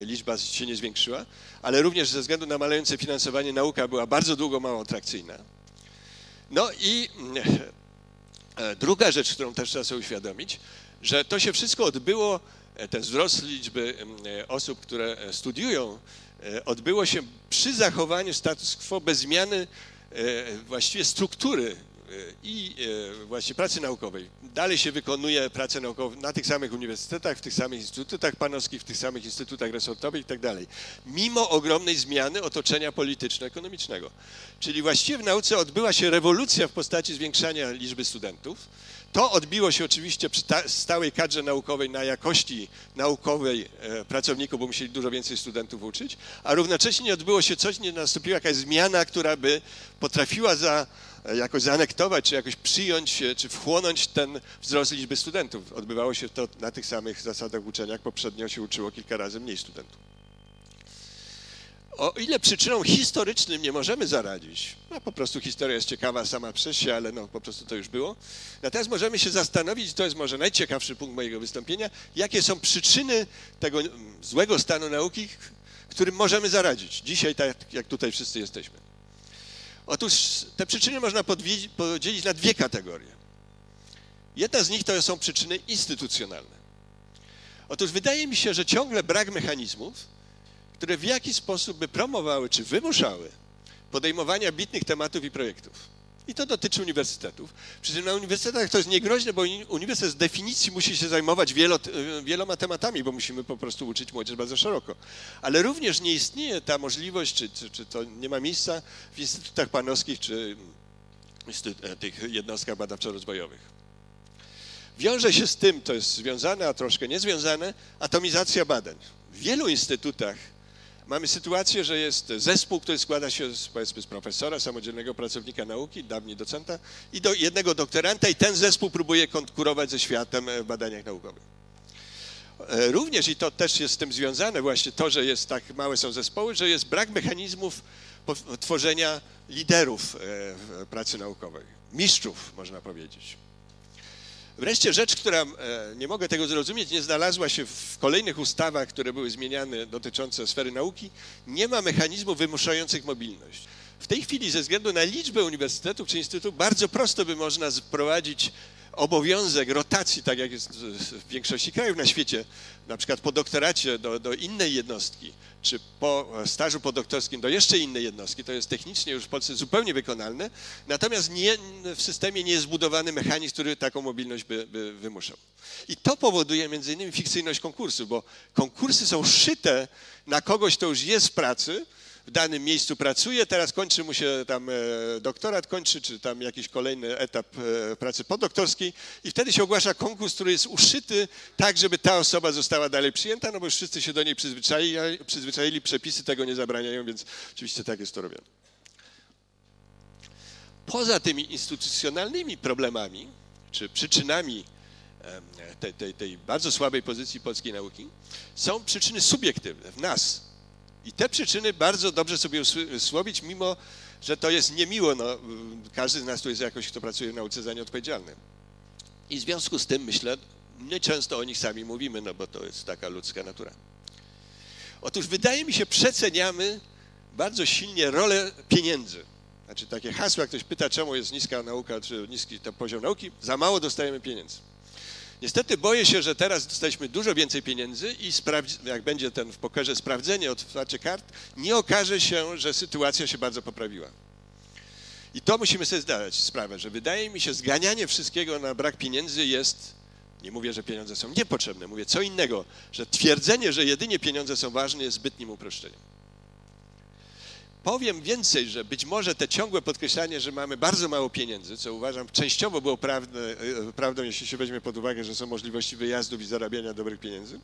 liczba się nie zwiększyła, ale również ze względu na malejące finansowanie nauka była bardzo długo mało atrakcyjna. No i e, druga rzecz, którą też trzeba sobie uświadomić, że to się wszystko odbyło, e, ten wzrost liczby e, osób, które studiują, odbyło się przy zachowaniu status quo bez zmiany właściwie struktury i e, właśnie pracy naukowej. Dalej się wykonuje pracę naukową na tych samych uniwersytetach, w tych samych instytutach panowskich, w tych samych instytutach resortowych i tak dalej. Mimo ogromnej zmiany otoczenia polityczno-ekonomicznego. Czyli właściwie w nauce odbyła się rewolucja w postaci zwiększania liczby studentów. To odbiło się oczywiście przy stałej kadrze naukowej na jakości naukowej e, pracowników, bo musieli dużo więcej studentów uczyć, a równocześnie odbyło się coś, nie nastąpiła jakaś zmiana, która by potrafiła za jakoś zaanektować, czy jakoś przyjąć, czy wchłonąć ten wzrost liczby studentów. Odbywało się to na tych samych zasadach uczenia, jak poprzednio się uczyło kilka razy mniej studentów. O ile przyczyną historycznym nie możemy zaradzić, no po prostu historia jest ciekawa sama przez się, ale no po prostu to już było. Natomiast możemy się zastanowić, to jest może najciekawszy punkt mojego wystąpienia, jakie są przyczyny tego złego stanu nauki, którym możemy zaradzić dzisiaj, tak jak tutaj wszyscy jesteśmy. Otóż te przyczyny można podzielić na dwie kategorie. Jedna z nich to są przyczyny instytucjonalne. Otóż wydaje mi się, że ciągle brak mechanizmów, które w jakiś sposób by promowały czy wymuszały podejmowanie bitnych tematów i projektów. I to dotyczy uniwersytetów. Przy czym na uniwersytetach to jest niegroźne, bo uniwersytet z definicji musi się zajmować wielo, wieloma tematami, bo musimy po prostu uczyć młodzież bardzo szeroko. Ale również nie istnieje ta możliwość, czy, czy, czy to nie ma miejsca w instytutach panowskich, czy e, tych jednostkach badawczo-rozwojowych. Wiąże się z tym, to jest związane, a troszkę niezwiązane, atomizacja badań. W wielu instytutach mamy sytuację, że jest zespół, który składa się z, powiedzmy, z profesora, samodzielnego pracownika nauki, dawniej docenta i do jednego doktoranta i ten zespół próbuje konkurować ze światem w badaniach naukowych. E, również, i to też jest z tym związane właśnie to, że jest tak małe są zespoły, że jest brak mechanizmów tworzenia liderów e, pracy naukowej, mistrzów, można powiedzieć. Wreszcie rzecz, która, e, nie mogę tego zrozumieć, nie znalazła się w kolejnych ustawach, które były zmieniane dotyczące sfery nauki, nie ma mechanizmów wymuszających mobilność. W tej chwili ze względu na liczbę uniwersytetów czy instytutów bardzo prosto by można wprowadzić obowiązek rotacji, tak jak jest w większości krajów na świecie, na przykład po doktoracie do, do innej jednostki, czy po stażu podoktorskim do jeszcze innej jednostki, to jest technicznie już w Polsce zupełnie wykonalne, natomiast nie, w systemie nie jest zbudowany mechanizm, który taką mobilność by, by wymuszał. I to powoduje między innymi fikcyjność konkursu, bo konkursy są szyte na kogoś, kto już jest w pracy, w danym miejscu pracuje, teraz kończy mu się tam e, doktorat, kończy, czy tam jakiś kolejny etap e, pracy podoktorskiej i wtedy się ogłasza konkurs, który jest uszyty tak, żeby ta osoba została dalej przyjęta, no bo już wszyscy się do niej przyzwyczaili, przyzwyczaili przepisy tego nie zabraniają, więc oczywiście tak jest to robione. Poza tymi instytucjonalnymi problemami, czy przyczynami tej, tej, tej bardzo słabej pozycji polskiej nauki, są przyczyny subiektywne w nas, i te przyczyny bardzo dobrze sobie usłowić, mimo że to jest niemiło. No, każdy z nas tu jest jakoś, kto pracuje w nauce, za nie odpowiedzialny. I w związku z tym, myślę, my często o nich sami mówimy, no bo to jest taka ludzka natura. Otóż wydaje mi się, przeceniamy bardzo silnie rolę pieniędzy. Znaczy takie hasła, ktoś pyta, czemu jest niska nauka, czy niski poziom nauki, za mało dostajemy pieniędzy. Niestety boję się, że teraz dostaliśmy dużo więcej pieniędzy i jak będzie ten w pokerze sprawdzenie, otwarcie kart, nie okaże się, że sytuacja się bardzo poprawiła. I to musimy sobie zdać sprawę, że wydaje mi się, zganianie wszystkiego na brak pieniędzy jest, nie mówię, że pieniądze są niepotrzebne, mówię co innego, że twierdzenie, że jedynie pieniądze są ważne jest zbytnim uproszczeniem. Powiem więcej, że być może te ciągłe podkreślanie, że mamy bardzo mało pieniędzy, co uważam częściowo było prawdę, e, prawdą, jeśli się weźmie pod uwagę, że są możliwości wyjazdów i zarabiania dobrych pieniędzy,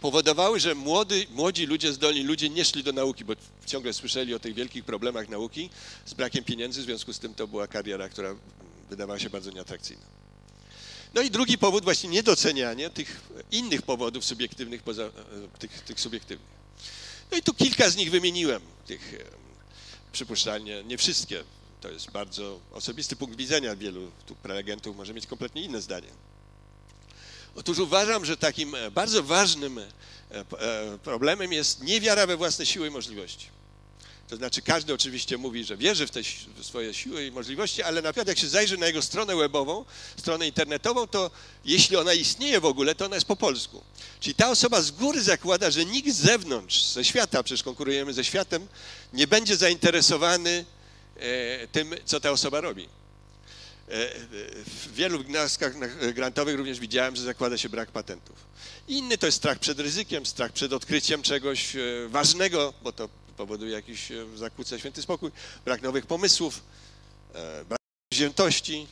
powodowały, że młody, młodzi ludzie, zdolni ludzie nie szli do nauki, bo ciągle słyszeli o tych wielkich problemach nauki z brakiem pieniędzy, w związku z tym to była kariera, która wydawała się bardzo nieatrakcyjna. No i drugi powód, właśnie niedocenianie tych innych powodów subiektywnych poza e, tych, tych subiektywnych. No i tu kilka z nich wymieniłem, tych przypuszczalnie, nie wszystkie. To jest bardzo osobisty punkt widzenia wielu tu prelegentów może mieć kompletnie inne zdanie. Otóż uważam, że takim e, bardzo ważnym e, e, problemem jest niewiara we własne siły i możliwości. To znaczy każdy oczywiście mówi, że wierzy w te w swoje siły i możliwości, ale na przykład jak się zajrzy na jego stronę webową, stronę internetową, to jeśli ona istnieje w ogóle, to ona jest po polsku. Czyli ta osoba z góry zakłada, że nikt z zewnątrz, ze świata, przecież konkurujemy ze światem, nie będzie zainteresowany tym, co ta osoba robi. W wielu wnioskach grantowych również widziałem, że zakłada się brak patentów. Inny to jest strach przed ryzykiem, strach przed odkryciem czegoś ważnego, bo to powoduje jakiś, e, zakłóca święty spokój, brak nowych pomysłów, e, brak wziętości,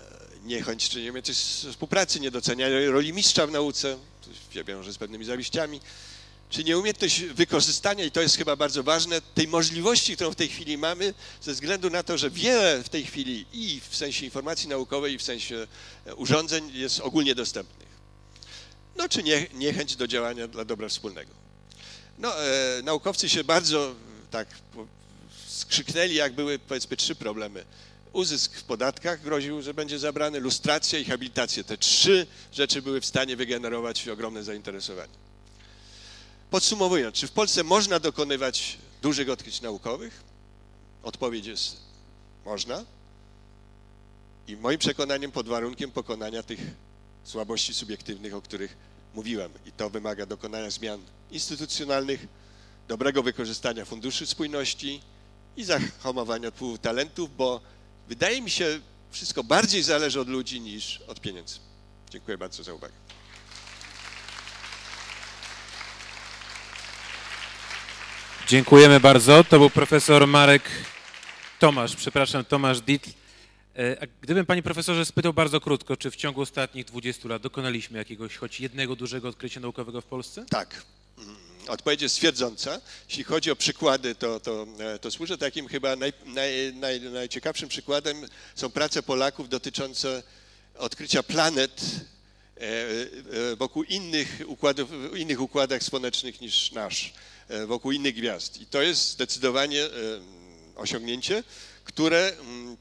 e, niechęć czy nie współpracy, niedocenianie roli mistrza w nauce, to się wiąże z pewnymi zawiściami, czy nieumiejętność wykorzystania, i to jest chyba bardzo ważne, tej możliwości, którą w tej chwili mamy, ze względu na to, że wiele w tej chwili i w sensie informacji naukowej, i w sensie urządzeń jest ogólnie dostępnych. No czy nie, niechęć do działania dla dobra wspólnego. No, e, naukowcy się bardzo tak skrzyknęli, jak były powiedzmy trzy problemy. Uzysk w podatkach groził, że będzie zabrany, lustracja i habilitacja. Te trzy rzeczy były w stanie wygenerować ogromne zainteresowanie. Podsumowując, czy w Polsce można dokonywać dużych odkryć naukowych? Odpowiedź jest można. I moim przekonaniem pod warunkiem pokonania tych słabości subiektywnych, o których mówiłem. I to wymaga dokonania zmian instytucjonalnych, dobrego wykorzystania funduszy spójności i zahamowania odpływu talentów, bo wydaje mi się, wszystko bardziej zależy od ludzi niż od pieniędzy. Dziękuję bardzo za uwagę. Dziękujemy bardzo. To był profesor Marek Tomasz, przepraszam, Tomasz Ditl. E, gdybym panie profesorze spytał bardzo krótko, czy w ciągu ostatnich 20 lat dokonaliśmy jakiegoś choć jednego dużego odkrycia naukowego w Polsce? Tak. Mm, odpowiedź jest stwierdząca. Jeśli chodzi o przykłady, to, to, e, to służę takim chyba naj, naj, naj, najciekawszym przykładem są prace Polaków dotyczące odkrycia planet e, wokół innych układów, innych układach słonecznych niż nasz, wokół innych gwiazd. I to jest zdecydowanie osiągnięcie, które mm,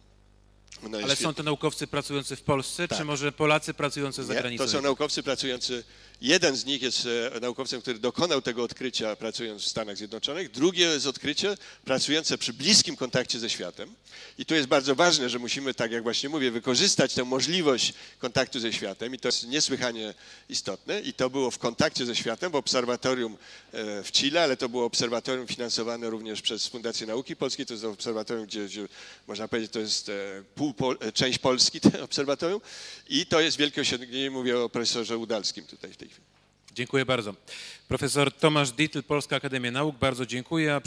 no Ale są to naukowcy pracujący w Polsce, tak. czy może Polacy pracujący za granicą? To są naukowcy pracujący Jeden z nich jest e, naukowcem, który dokonał tego odkrycia pracując w Stanach Zjednoczonych. Drugie jest odkrycie pracujące przy bliskim kontakcie ze światem. I tu jest bardzo ważne, że musimy, tak jak właśnie mówię, wykorzystać tę możliwość kontaktu ze światem i to jest niesłychanie istotne. I to było w kontakcie ze światem w obserwatorium e, w Chile, ale to było obserwatorium finansowane również przez Fundację Nauki Polskiej. To jest obserwatorium, gdzie, gdzie można powiedzieć, to jest e, pół, część Polski, to obserwatorium. I to jest wielkie osiągnięcie, mówię o profesorze Udalskim tutaj w tej Dziękuję bardzo. Profesor Tomasz Dietl, Polska Akademia Nauk, bardzo dziękuję.